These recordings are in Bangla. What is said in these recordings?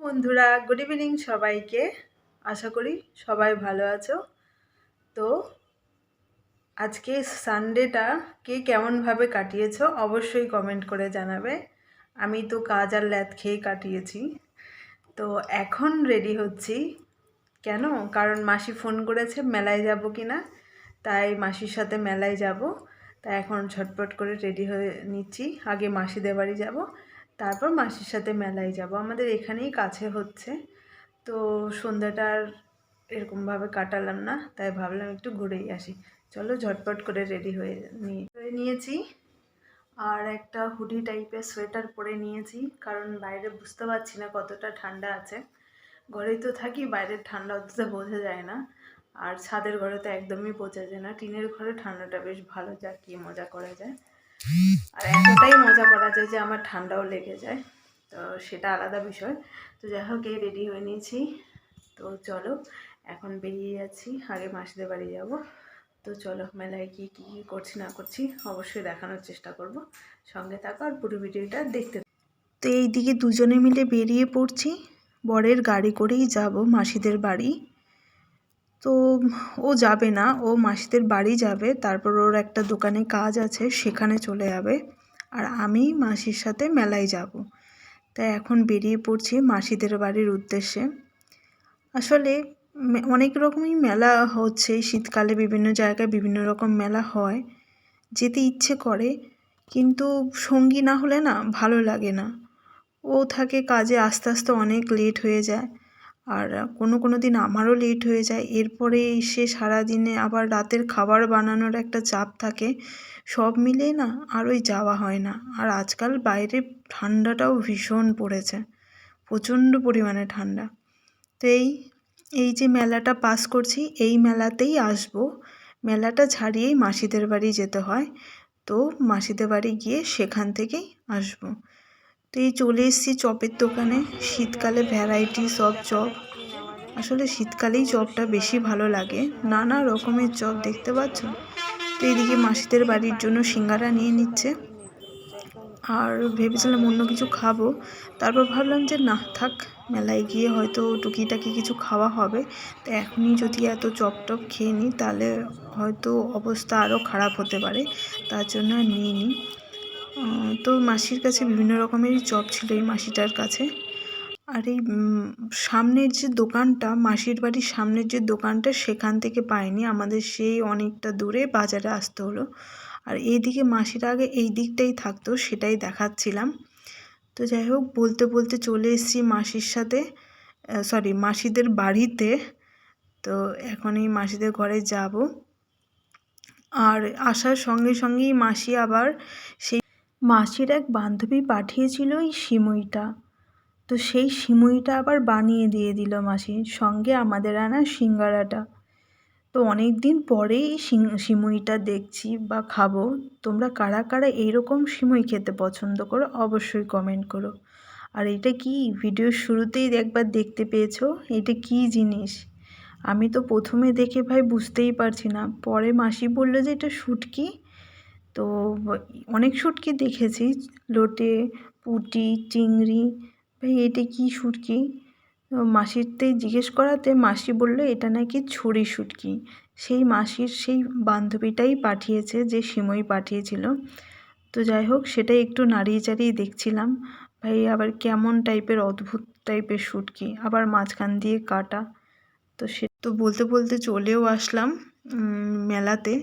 বন্ধুরা গুড ইভিনিং সবাইকে। আশা করি সবাই ভালো আছো। তো আজকে সানডেটা কে কেমনভাবে কাটিয়েছো অবশ্যই কমেন্ট করে জানাবে। আমি তো কাজ আর ল্যাদ খেয়ে কাটিয়েছি। তো এখন রেডি হচ্ছি। কেন? কারণ মাসি ফোন করেছে, মেলায় যাব কি না তাই মাসির সাথে মেলায় যাব। তাই এখন ঝটপট করে রেডি হয়ে নিচ্ছি। আগে মাসিদের বাড়ি যাব। তারপর মাসির সাথে মেলায় যাব। আমাদের এখানেই কাছে হচ্ছে। তো সন্ধ্যাটা আর এরকমভাবে কাটালাম না, তাই ভাবলাম একটু ঘুরেই আসি। চলো ঝটপট করে রেডি হয়ে নিয়ে নিয়েছি। আর একটা হুডি টাইপের সোয়েটার পরে নিয়েছি, কারণ বাইরে বুঝতে পারছি না কতটা ঠান্ডা আছে। ঘরেই তো থাকি, বাইরের ঠান্ডা অতটা বোঝা যায় না। আর ছাদের ঘরে তো একদমই বোঝা যায় না। টিনের ঘরে ঠান্ডাটা বেশ ভালো, যা কি মজা করা যায়। আর এতটাই মজা করা যায় যে আমার ঠান্ডাও লেগে যায়। তো সেটা আলাদা বিষয়। তো যাই হোক, এই রেডি হয়ে নিয়েছি। তো চলো, এখন বেরিয়ে যাচ্ছি। আগে মাসিদের বাড়ি যাব। তো চলো, মেলায় কি, কী কী করছি, না করছি অবশ্যই দেখানোর চেষ্টা করব। সঙ্গে থাকো আর পুরো ভিডিওটা দেখতে তো এই দিকে দুজনে মিলে বেরিয়ে পড়ছি। বরের গাড়ি করেই যাব মাসিদের বাড়ি। তো ও যাবে না, ও মাসিদের বাড়ি যাবে, তারপর ওর একটা দোকানে কাজ আছে, সেখানে চলে যাবে। আর আমি মাসির সাথে মেলায় যাব। তাই এখন বেরিয়ে পড়ছি মাসিদের বাড়ির উদ্দেশ্যে। আসলে অনেক রকমই মেলা হচ্ছে, শীতকালে বিভিন্ন জায়গায় বিভিন্ন রকম মেলা হয়, যেতে ইচ্ছে করে, কিন্তু সঙ্গী না হলে না ভালো লাগে না। ও থাকে কাজে আস্তে আস্তে অনেক লেট হয়ে যায়। আর কোনো কোনো দিন আমারও লেট হয়ে যায়। এরপরে এসে সারাদিনে আবার রাতের খাবার বানানোর একটা চাপ থাকে। সব মিলিয়ে না আর ওই যাওয়া হয় না। আর আজকাল বাইরে ঠান্ডাটাও ভীষণ পড়েছে। প্রচণ্ড পরিমাণে ঠান্ডা। তো এই এই যে মেলাটা পাস করছি, এই মেলাতেই আসব। মেলাটা ছাড়িয়েই মাসিদের বাড়ি যেতে হয়। তো মাসিদের বাড়ি গিয়ে সেখান থেকেই আসব। তো এই চলে এসেছি চপের দোকানে? শীতকালে ভ্যারাইটি সব চপ। আসলে শীতকালেই চপটা বেশি ভালো লাগে। নানা রকমের চপ, দেখতে পাচ্ছ? তো এইদিকে মাসিদের বাড়ির জন্য সিঙ্গারা নিয়ে নিচ্ছে। আর ভেবেছিলাম অন্য কিছু খাব। তারপর ভাবলাম যে, না, থাক, মেলায় গিয়ে হয়তো টুকিটাকি কিছু খাওয়া হবে। তো এখনই যদি এত চপ টপ খেয়ে নিই, তাহলে হয়তো অবস্থা আরও খারাপ হতে পারে। তার জন্য আর নিয়ে নিই তো মাসির কাছে বিভিন্ন রকমেরই চপ ছিল এই মাসিটার কাছে। আর এই সামনের যে দোকানটা, মাসির বাড়ির সামনের যে দোকানটা সেখান থেকে পাইনি। আমাদের সেই অনেকটা দূরে বাজারে আসতে হলো। আর এইদিকে মাসির আগে এই দিকটাই থাকতো, সেটাই দেখাচ্ছিলাম। তো যাই হোক, বলতে বলতে চলে এসেছি মাসির সাথে সরি মাসিদের বাড়িতে। তো এখন এই মাসিদের ঘরে যাব। আর আসার সঙ্গে সঙ্গেই মাসি আবার সেই মাসির এক বান্ধবী পাঠিয়েছিল এই সিমইটা। তো সেই সিমইটা আবার বানিয়ে দিয়ে দিল মাসি, সঙ্গে আমাদের আনা সিঙ্গারাটা। তো অনেক দিন পরেই সিমুইটা দেখছি বা খাব। তোমরা কারা কারা এইরকম সিমুই খেতে পছন্দ করো অবশ্যই কমেন্ট করো। আর এটা কি? ভিডিওর শুরুতেই একবার দেখতে পেয়েছ? এটা কি জিনিস? আমি তো প্রথমে দেখে ভাই বুঝতেই পারছি না। পরে মাসি বলল যে এটা শুটকি। তো অনেক শুটকি দেখেছি, লোটে, পুঁটি, চিংড়ি, ভাই এটা কী শুটকি? মাসিরতে জিজ্ঞেস করাতে মাসি বলল, এটা নাকি ছুরি শুটকি। সেই মাসির সেই বান্ধবীটাই পাঠিয়েছে, যে সিমই পাঠিয়েছিল। তো যাই হোক, সেটাই একটু নাড়িয়ে চাড়িয়ে দেখছিলাম। ভাই আবার কেমন টাইপের, অদ্ভুত টাইপের শুটকি, আবার মাঝখান দিয়ে কাটা। তো সে, তো বলতে বলতে চলেও আসলাম মেলাতে।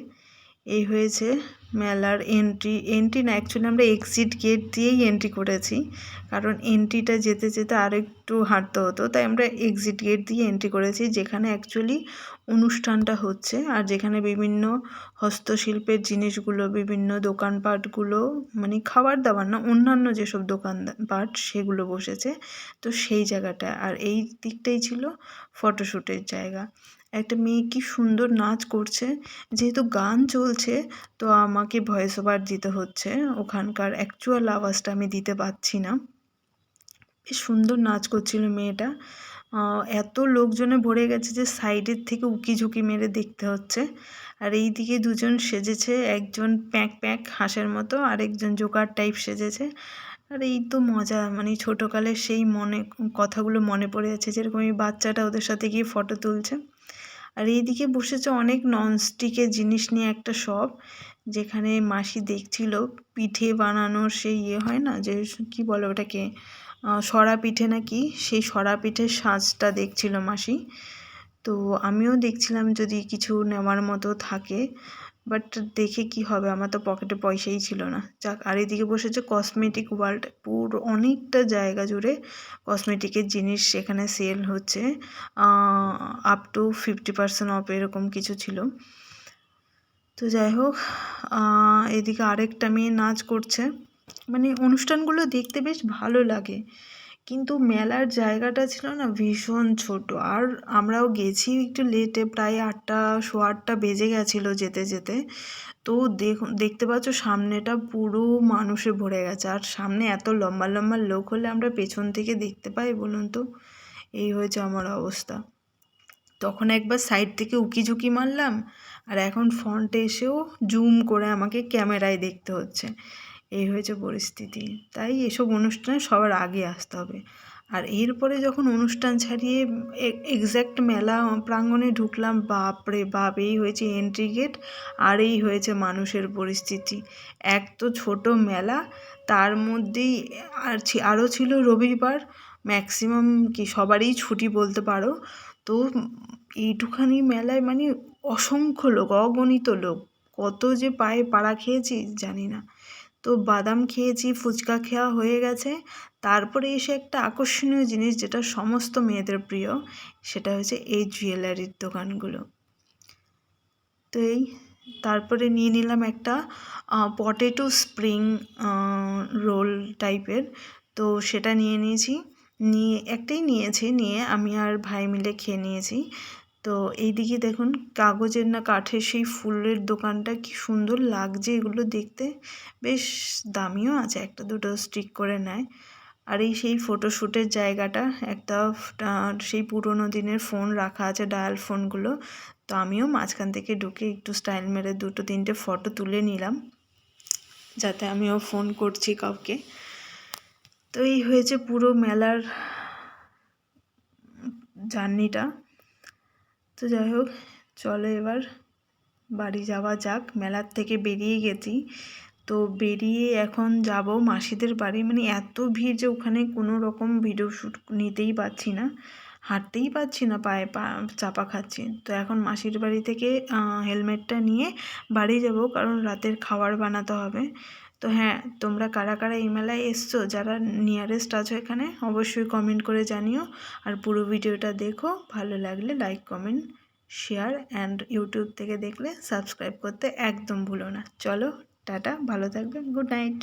এই হয়েছে মেলার এন্ট্রি এন্ট্রি না অ্যাকচুয়ালি আমরা এক্সিট গেট দিয়েই এন্ট্রি করেছি। কারণ এন্ট্রিটা যেতে যেতে আরও একটু হাঁটতে হতো, তাই আমরা এক্সিট গেট দিয়ে এন্ট্রি করেছি, যেখানে অ্যাকচুয়ালি অনুষ্ঠানটা হচ্ছে। আর যেখানে বিভিন্ন হস্তশিল্পের জিনিসগুলো, বিভিন্ন দোকানপাটগুলো মানে খাবার দাবার না, অন্যান্য যেসব দোকানপাট, সেগুলো বসেছে। তো সেই জায়গাটা, আর এই দিকটাই ছিল ফটোশ্যুটের জায়গা। একটা মেয়ে কি সুন্দর নাচ করছে। যেহেতু গান চলছে, তো আমাকে ভয়েস ওভার দিতে হচ্ছে। ওখানকার অ্যাকচুয়াল আওয়াজটা আমি দিতে পারছি না। বেশ সুন্দর নাচ করছিল মেয়েটা। এত লোকজনে ভরে গেছে যে সাইডের থেকে উকি ঝুঁকি মেরে দেখতে হচ্ছে। আর এই দিকে দুজন সেজেছে, একজন প্যাঁক প্যাঁক হাঁসের মতো, আরেকজন জোকার টাইপ সেজেছে। আর এই তো মজা মানে ছোটোকালের সেই মনে কথাগুলো মনে পড়ে যাচ্ছে, যেরকম এই বাচ্চাটা ওদের সাথে গিয়ে ফটো তুলছে। আর এইদিকে বসেছে অনেক ননস্টিকের জিনিস নিয়ে একটা শপ যেখানে মাসি দেখছিল পিঠে বানানোর সেই ইয়ে হয় না যে কি বলে ওটাকে সরা পিঠে নাকি, সেই সরা পিঠের সাজটা দেখছিল মাসি। তো আমিও দেখছিলাম যদি কিছু নেওয়ার মতো থাকে। বাট দেখে কি হবে, আমার তো পকেটে পয়সাই ছিল না। যাক, আর এদিকে বসেছে কসমেটিক ওয়ার্ল্ড পুরো অনেকটা জায়গা জুড়ে কসমেটিকের জিনিস সেখানে সেল হচ্ছে। Up to fifty percent off এরকম কিছু ছিল। তো যাই হোক এদিকে আরেকটা মেয়ে নাচ করছে। মানে অনুষ্ঠানগুলো দেখতে বেশ ভালো লাগে। কিন্তু মেলার জায়গাটা ছিল না ভীষণ ছোট। আর আমরাও গেছি একটু লেটে প্রায় আটটা, সোয়া আটটা বেজে গেছিল যেতে যেতে। তো দেখতে পাচ্ছ সামনেটা পুরো মানুষে ভরে গেছে। আর সামনে এত লম্বা লম্বা লোক হলে আমরা পেছন থেকে দেখতে পাই বলুন তো? এই হয়েছে আমার অবস্থা। তখন একবার সাইড থেকে উকি ঝুঁকি মারলাম, আর এখন ফ্রন্টে এসেও জুম করে আমাকে ক্যামেরায় দেখতে হচ্ছে। এই হয়েছে পরিস্থিতি। তাই এসব অনুষ্ঠানে সবার আগে আসতে হবে। আর এরপরে যখন অনুষ্ঠান ছাড়িয়ে এক্স্যাক্ট মেলা প্রাঙ্গণে ঢুকলাম, বাপ রে বাপ, এই হয়েছে এন্ট্রি গেট আর এই হয়েছে মানুষের পরিস্থিতি। এক তো ছোট মেলা, তার মধ্যেই আর আরও ছিল রবিবার ম্যাক্সিমাম কি সবারই ছুটি বলতে পারো। তো এইটুখানি মেলায় মানে অসংখ্য লোক, অগণিত লোক, কত যে পায়ে পাড়া খেয়েছি জানি না। তো বাদাম খেয়েছি, ফুচকা খাওয়া হয়ে গেছে। তারপরে এসে একটা আকর্ষণীয় জিনিস যেটা সমস্ত মেয়েদের প্রিয়, সেটা হচ্ছে এই জুয়েলারির দোকানগুলো। তো এই, তারপরে নিয়ে নিলাম একটা পটেটো স্প্রিং রোল টাইপের তো সেটা নিয়ে নিয়েছি। নিয়ে, একটাই নিয়েছি, নিয়ে আমি আর ভাই মিলে খেয়ে নিয়েছি। তো এইদিকে দেখুন, কাগজের না কাঠের সেই ফুলের দোকানটা কি সুন্দর লাগছে এগুলো দেখতে। বেশ দামিও আছে, একটা দুটো স্টিক করে নেয়। আর এই সেই ফটোশ্যুটের জায়গাটা, একটা সেই পুরোনো দিনের ফোন রাখা আছে ডায়াল ফোনগুলো তো আমিও মাঝখান থেকে ঢুকে একটু স্টাইল মেরে দুটো তিনটে ফটো তুলে নিলাম, যাতে আমিও ফোন করছি কাউকে। তো এই হয়েছে পুরো মেলার জার্নিটা তো যাই হোক, চলো এবার বাড়ি যাওয়া যাক। মেলার থেকে বেরিয়ে গেছি। তো বেরিয়ে এখন যাব মাসিদের বাড়ি। মানে এত ভিড় যে ওখানে কোনো রকম ভিডিও শ্যুট নিতেই পারছি না। হাঁটতেই পারছি না, পায়ে পা চাপা খাচ্ছি। তো এখন মাসির বাড়ি থেকে হেলমেটটা নিয়ে বাড়ি যাব। কারণ রাতের খাবার বানাতে হবে। তো হ্যাঁ তোমরা কারা কারা এই মেলায় এসছো? যারা নিয়ারেস্ট আছো এখানে, অবশ্যই কমেন্ট করে জানিও। আর পুরো ভিডিওটা দেখো, ভালো লাগলে like comment share and YouTube থেকে দেখলে সাবস্ক্রাইব করতে একদম ভুলো না। চলো, টাটা, ভালো থাকবে গুড নাইট